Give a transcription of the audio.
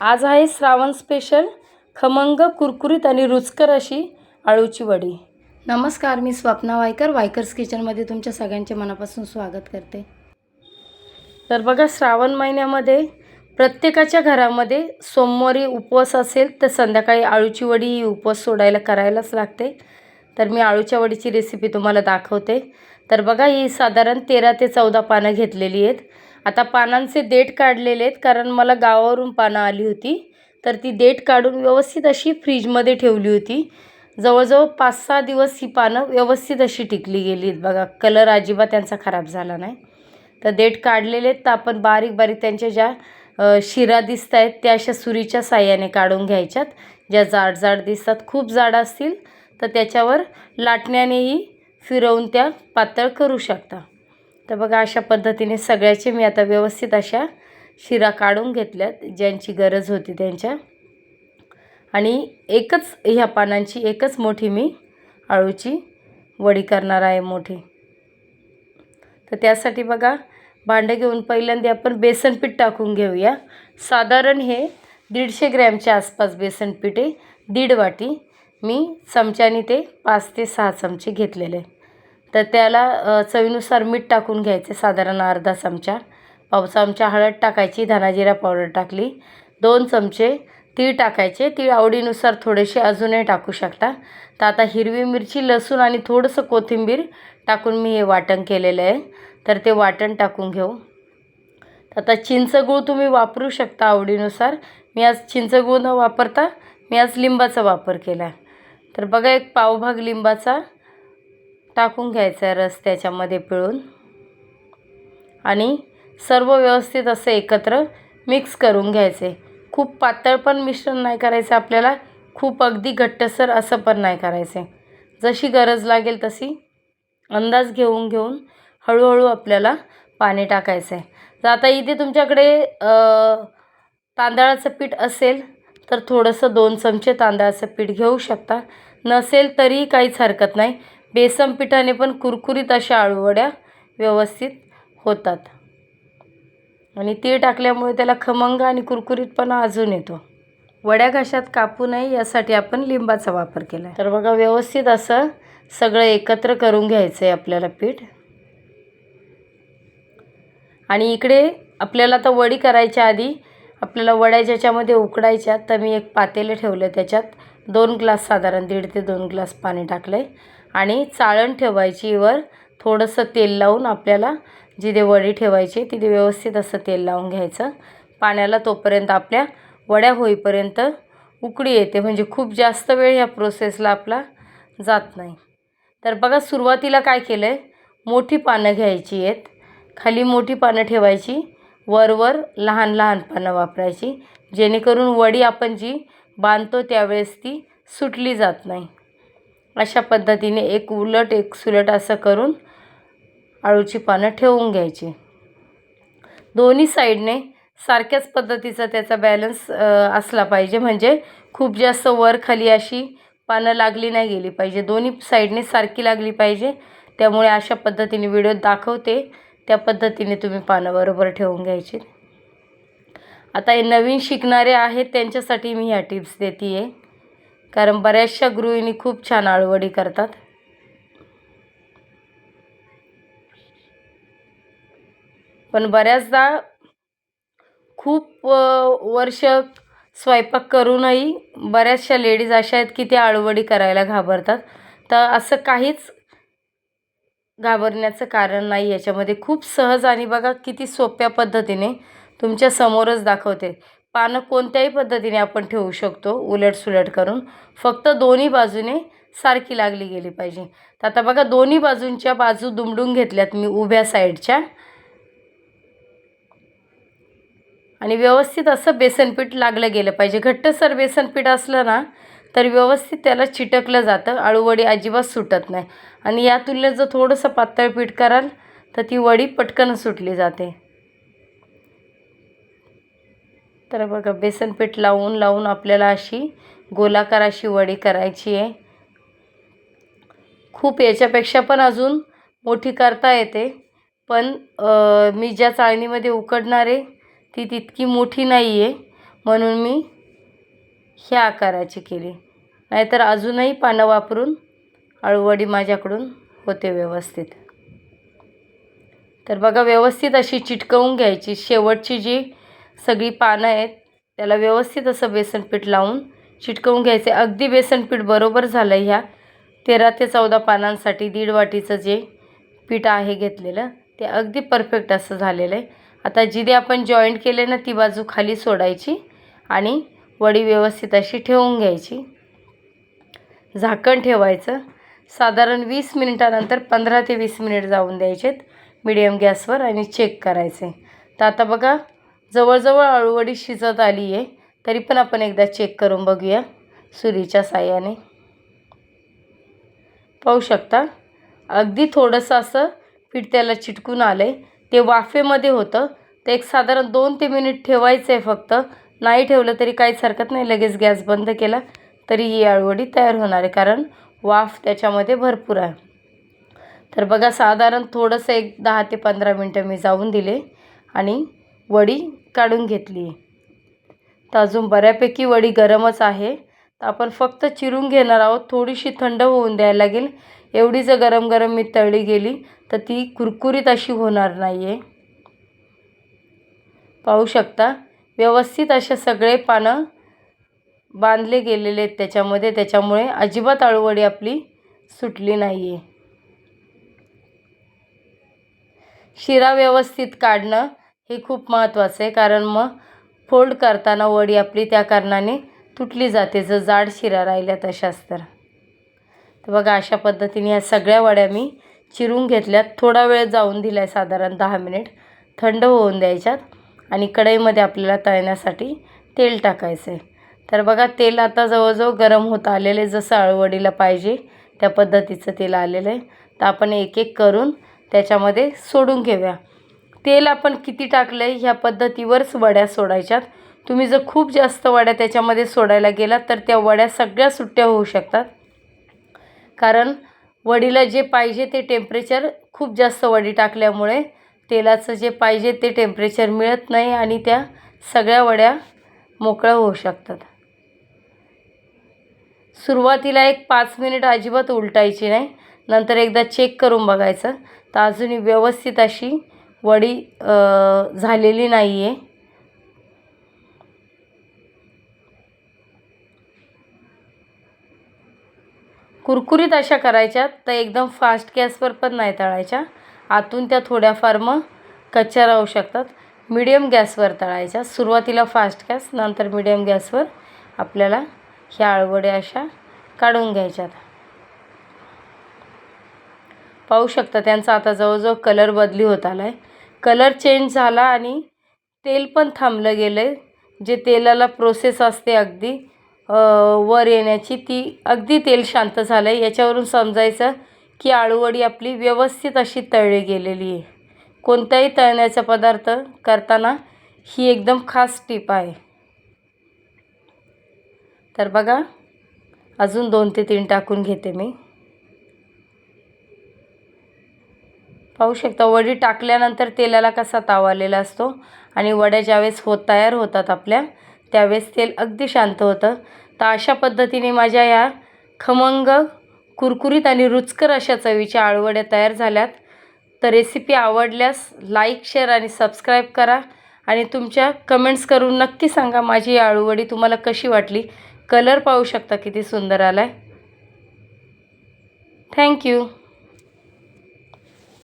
आज आहे श्रावण स्पेशल खमंग कुरकुरीत आणि रुचकर अशी आळूची वडी. नमस्कार मी स्वप्ना वायकर. वायकर्स किचनमध्ये तुमच्या सगळ्यांचे मनापासून स्वागत करते. तर बघा श्रावण महिन्यामध्ये प्रत्येकाच्या घरामध्ये सोमवारी उपवास असेल तर संध्याकाळी आळूची वडी ही उपवास सोडायला करायलाच लागते. तर मी आळूच्या वडीची रेसिपी तुम्हाला दाखवते. तर बघा ही साधारण तेरा ते चौदा पानं घेतलेली आहेत. आता पानांचे देठ काढलेले आहेत कारण मला गावावरून पानं आली होती. तर ती देठ काढून व्यवस्थित अशी फ्रीजमध्ये ठेवली होती. जवळजवळ पाच सहा दिवस ही पानं व्यवस्थित अशी टिकली गेली आहेत. बघा कलर अजिबात त्यांचा खराब झाला नाही. तर देठ काढलेले आहेत तर आपण बारीक बारीक त्यांच्या ज्या शिरा दिसत आहेत त्या अशा सुरीच्या साह्याने काढून घ्यायच्यात. ज्या जाड जाड दिसतात खूप जाड असतील तर त्याच्यावर लाटण्यानेही फिरवून त्या पातळ करू शकता. तर बघा अशा पद्धतीने सगळ्याचे मी आता व्यवस्थित अशा शिरा काढून घेतल्यात ज्यांची गरज होती त्यांच्या. आणि एकच ह्या पानांची एकच मोठी मी आळूची वडी करणार आहे मोठी. तर त्यासाठी बघा भांडं घेऊन पहिल्यांदा आपण बेसन पीठ टाकून घेऊया. साधारण हे दीडशे ग्रॅमच्या आसपास बेसन पीठ आहे. दीड वाटी मी चमच्याने ते पाच ते सहा चमचे घेतलेले. आहे. तर त्याला चवीनुसार मीठ टाकून घ्यायचे साधारण अर्धा चमचा. पाव चमचा हळद टाकायची धनाजिरा पावडर टाकली. दोन चमचे तीळ टाकायचे. तीळ आवडीनुसार थोडेसे अजूनही टाकू शकता. तर आता हिरवी मिरची लसूण आणि थोडंसं कोथिंबीर टाकून मी हे वाटण केलेलं आहे. तर ते वाटण टाकून घेऊ. आता चिंचगूळ तुम्ही वापरू शकता आवडीनुसार. मी आज चिंचगूळ न वापरता मी आज लिंबाचा वापर केला. तर बघा एक पावभाग लिंबाचा टाकून घ्यायचा आहे रस त्याच्यामध्ये पिळून. आणि सर्व व्यवस्थित असं एकत्र मिक्स करून घ्यायचे. खूप पातळ पण मिश्रण नाही करायचं आपल्याला. खूप अगदी घट्टसर असं पण नाही करायचे. जशी गरज लागेल तशी अंदाज घेऊन घेऊन हळूहळू आपल्याला पाणी टाकायचं आहे तर आता इथे तुमच्याकडे तांदळाचं पीठ असेल तर थोडंसं दोन चमचे तांदळाचं पीठ घेऊ शकता. नसेल तरी काहीच हरकत नाही. बेसन पिठाने पण कुरकुरीत अशा आळूवड्या व्यवस्थित होतात. आणि तीळ टाकल्यामुळे त्याला खमंग आणि कुरकुरीतपणा अजून येतो. वड्या घशात कापू नये यासाठी आपण लिंबाचा वापर केला आहे तर बघा व्यवस्थित असं सगळं एकत्र करून घ्यायचं आहे आपल्याला पीठ. आणि इकडे आपल्याला आता वडी करायच्या आधी आपल्याला वड्या ज्याच्यामध्ये उकडायच्या तर मी एक पातेले ठेवलं त्याच्यात दोन ग्लास साधारण दीड ते दोन ग्लास पाणी टाकलं आहे आणि चाळण ठेवायची वर थोडंसं तेल लावून आपल्याला जिथे वडी ठेवायची तिथे व्यवस्थित असं तेल लावून घ्यायचं. पाण्याला तोपर्यंत आपल्या वड्या होईपर्यंत उकळी येते. म्हणजे खूप जास्त वेळ ह्या प्रोसेसला आपला जात नाही. तर बघा सुरुवातीला काय केलं आहे मोठी पानं घ्यायची आहेत. खाली मोठी पानं ठेवायची. वरवर लहान लहान पानं वापरायची. जेणेकरून वडी आपण जी बांधतो त्यावेळेस ती सुटली जात नाही. अशा पद्धतीने एक उलट एक सुलट असं करून आळूची पानं ठेवून घ्यायची. दोन्ही साईडने सारख्याच पद्धतीचा त्याचा बॅलन्स असला पाहिजे. म्हणजे खूप जास्त वर खाली अशी पानं लागली नाही गेली पाहिजे. दोन्ही साईडने सारखी लागली पाहिजे. त्यामुळे अशा पद्धतीने व्हिडिओ दाखवते. त्या पद्धतीने तुम्ही पानं बरोबर ठेवून घ्यायची. आता हे नवीन शिकणारे आहेत त्यांच्यासाठी मी ह्या टिप्स देते आहे कारण बऱ्याचशा गृहिणी खूप छान आळवडी करतात. पण बऱ्याचदा खूप वर्ष स्वयंपाक करूनही बऱ्याचशा लेडीज अशा आहेत की त्या आळवडी करायला घाबरतात. तर असं काहीच घाबरण्याचं कारण नाही याच्यामध्ये. खूप सहज आणि बघा किती सोप्या पद्धतीने तुमच्या समोरच दाखवते. पानं कोणत्याही पद्धतीने आपण ठेवू शकतो उलट सुलट करून. फक्त दोन्ही बाजूने सारखी लागली गेली पाहिजे. तर आता बघा दोन्ही बाजूंच्या बाजू दुमडून घेतल्यात मी उभ्या साईडच्या. आणि व्यवस्थित असं बेसनपीठ लागलं गेलं पाहिजे. घट्टसर बेसनपीठ असलं ना तर व्यवस्थित त्याला चिटकलं जातं. आळूवडी अजिबात सुटत नाही. आणि या तुलनेत जर थोडंसं पातळ पीठ कराल तर ती वडी पटकन सुटली जाते. तर बघा बेसनपीठ लावून लावून आपल्याला अशी गोलाकार अशी वडी करायची आहे. खूप याच्यापेक्षा पण अजून मोठी करता येते. पण मी ज्या चाळणीमध्ये उकडणार आहे ती तितकी मोठी नाही आहे. म्हणून मी ह्या आकाराची केली. नाहीतर अजूनही पानं वापरून अळूवडी माझ्याकडून होते व्यवस्थित. तर बघा व्यवस्थित अशी चिटकवून घ्यायची. शेवटची जी सगळी पानं आहेत. त्याला व्यवस्थित असं बेसन पीठ लावून चिटकवून घ्यायचे. अगदी बेसन पीठ बरोबर झालं ह्या. तेरा ते चौदा पानांसाठी दीड वाटीचं जे पीठ आहे घेतलेलं ते अगदी परफेक्ट असं झालेलं आहे. आता जिथे आपण जॉईंट केले ना ती बाजू खाली सोडायची आणि वडी व्यवस्थित अशी ठेवून घ्यायची. झाकण ठेवायचं. साधारण वीस मिनिटानंतर पंधरा ते वीस मिनिट जाऊन द्यायचेत. मिडियम गॅसवर आणि चेक करायचे. तर आता बघा जवळजवळ अळूवडी शिजत आली आहे. तरी पण आपण एकदा चेक करून बघूया सुरीच्या साह्याने. पाहू शकता अगदी थोडंसं असं पीठ त्याला चिटकून आलं आहे ते वाफेमध्ये होतं. ते एक साधारण दोन ते मिनिट ठेवायचं आहे फक्त. नाही ठेवलं तरी काहीच हरकत नाही. लगेच गॅस बंद केला तरी ही अळवडी तयार होणार आहे. कारण वाफ त्याच्यामध्ये भरपूर आहे. तर बघा साधारण थोडंसं एक दहा ते पंधरा मिनटं मी जाऊन दिले आणि वडी काढून घेतली. तर अजून बऱ्यापैकी वडी गरमच आहे. तर आपण फक्त चिरून घेणार आहोत. थोडीशी थंड होऊन द्यायला लागेल. एवढी जर गरम गरम मी तळली गेली तर ती कुरकुरीत अशी होणार नाही आहे पाहू शकता व्यवस्थित असे सगळे पानं बांधले गेलेले आहेत त्याच्यामध्ये. त्याच्यामुळे अजिबात अळूवडी आपली सुटली नाही आहे शिरा व्यवस्थित काढणं हे खूप महत्त्वाचं आहे कारण मग फोल्ड करताना वडी आपली त्या कारणाने तुटली जाते जर जाड शिरा राहिल्या तशाच तर. तर बघा अशा पद्धतीने ह्या सगळ्या वड्या मी चिरून घेतल्यात. थोडा वेळ जाऊन दिला आहे साधारण दहा मिनिट. थंड होऊन द्यायच्यात आणि कढईमध्ये आपल्याला तळण्यासाठी तेल टाकायचं आहे तर बघा तेल आता जवळजवळ गरम होत आलेलं आहे जसं अळूवडीला पाहिजे त्या पद्धतीचं तेल आलेलं आहे. तर आपण एक एक करून त्याच्यामध्ये सोडून घेऊया. तेल आपण किती टाकलं आहे ह्या पद्धतीवरच वड्या सोडायच्यात. तुम्ही जर खूप जास्त वड्या त्याच्यामध्ये सोडायला गेलात तर त्या वड्या सगळ्या सुट्ट्या होऊ शकतात. कारण वडीला जे पाहिजे ते टेम्परेचर खूप जास्त वडी टाकल्यामुळे तेलाचं जे पाहिजे ते टेम्परेचर मिळत नाही आणि त्या सगळ्या वड्या मोकळ्या होऊ शकतात. सुरुवातीला एक पाच मिनिट अजिबात उलटायची नाही. नंतर एकदा चेक करून बघायचं. तर अजूनही व्यवस्थित अशी वडी झालेली नाही आहे कुरकुरीत अशा करायच्या तर एकदम फास्ट गॅसवर पण नाही तळायच्या. आतून त्या थोड्याफार मग कच्च्या राहू शकतात. मिडियम गॅसवर तळायच्या. सुरुवातीला फास्ट गॅस नंतर मिडियम गॅसवर आपल्याला ह्या आळवड्या अशा काढून घ्यायच्यात. पाहू शकता त्यांचा आता जवळजवळ कलर बदली होत आला आहे कलर चेंज झाला आणि तेल पण थांबलं गेलं आहे जे तेलाला प्रोसेस असते अगदी वर येण्याची ती अगदी तेल शांत झालं आहे याच्यावरून समजायचं की आळूवडी आपली व्यवस्थित अशी तळली गेलेली आहे. कोणताही तळण्याचा पदार्थ करताना ही एकदम खास टीप आहे. तर बघा अजून दोन ते तीन टाकून घेते मी. पाहू शकता वडी टाकल्यानंतर तेलाला कसा ताव आलेला असतो आणि वड्या ज्यावेळेस होत तयार होतात आपल्या त्यावेळेस तेल अगदी शांत होतं. तर अशा पद्धतीने माझ्या या खमंग कुरकुरीत आणि रुचकर अशा चवीच्या आळवड्या तयार झाल्यात. तर रेसिपी आवडल्यास लाईक शेअर आणि सबस्क्राईब करा आणि तुमच्या कमेंट्स करून नक्की सांगा माझी आळूवडी तुम्हाला कशी वाटली. कलर पाहू शकता किती सुंदर आला आहे थँक्यू